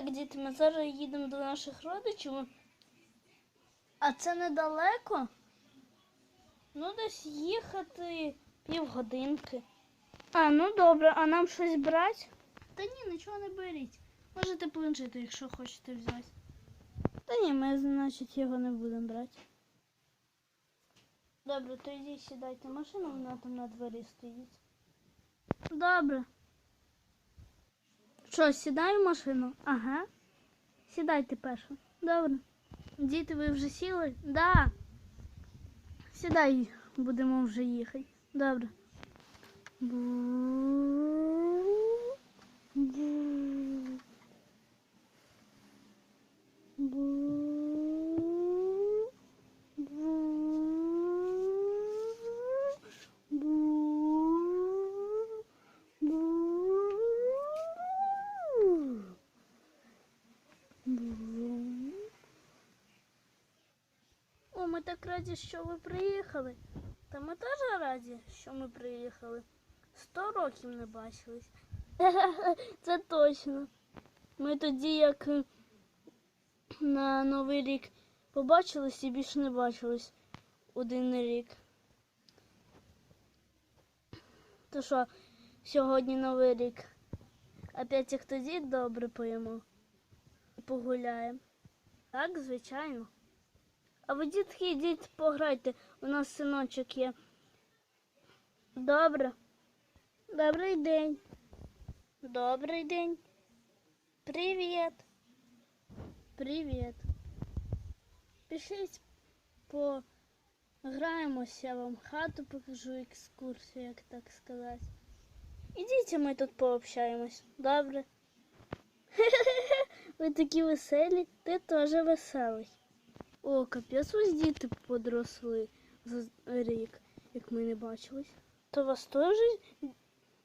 Так, діти, ми зараз їдемо до наших родичів. А це недалеко? Ну, десь їхати півгодинки. А, ну добре, а нам щось брати? Та ні, нічого не беріть. Можете планшети, якщо хочете взяти. Та ні, ми, значить, його не будемо брати. Добре, то йдіть сідайте машину, вона там на дворі стоїть. Добре. Що, сідаю в машину? Ага. Сідайте перше. Добре. Діти, ви вже сіли? Да. Сідай, будемо вже їхати. Добре. Бу- бу- бу- бу- бу- О, ми так раді, що ви приїхали. Та ми теж раді, що ми приїхали. Сто років не бачились. Це точно. Ми тоді, як е, на Новий рік побачились і більше не бачились один рік. То що, сьогодні Новий рік. Опять як тоді добре поїмо. Погуляємо. Так, звичайно. А ви, дітки, йдіть пограйте. У нас синочок є. Добре. Добрий день. Добрий день. Привіт. Привіт. Пішліть пограємося, я вам хату покажу, екскурсію, як так сказати. Ідіть, ми тут пообщаємось. Добре. Ви такі веселі, ти теж веселий. О, капець, ось діти подросли за рік, як ми не бачились. То вас теж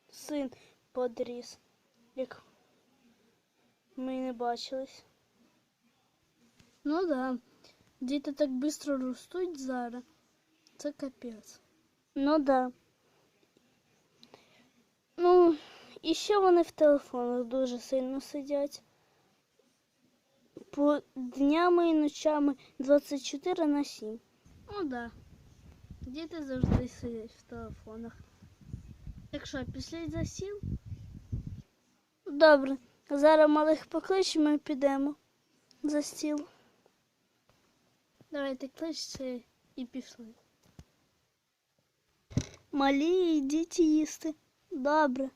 син подріс, як ми не бачились. Ну да, діти так швидко ростуть зараз. Це капець. Ну да. Ну, і ще вони в телефонах дуже сильно сидять. По днями і ночами 24 на 7. Ну да. Діти завжди сидять в телефонах. Так що, пішли за сіл? Добре. Зараз малих покличемо і підемо за стіл. Давайте кличте і пішли. Малі, йдіть їсти. Добре.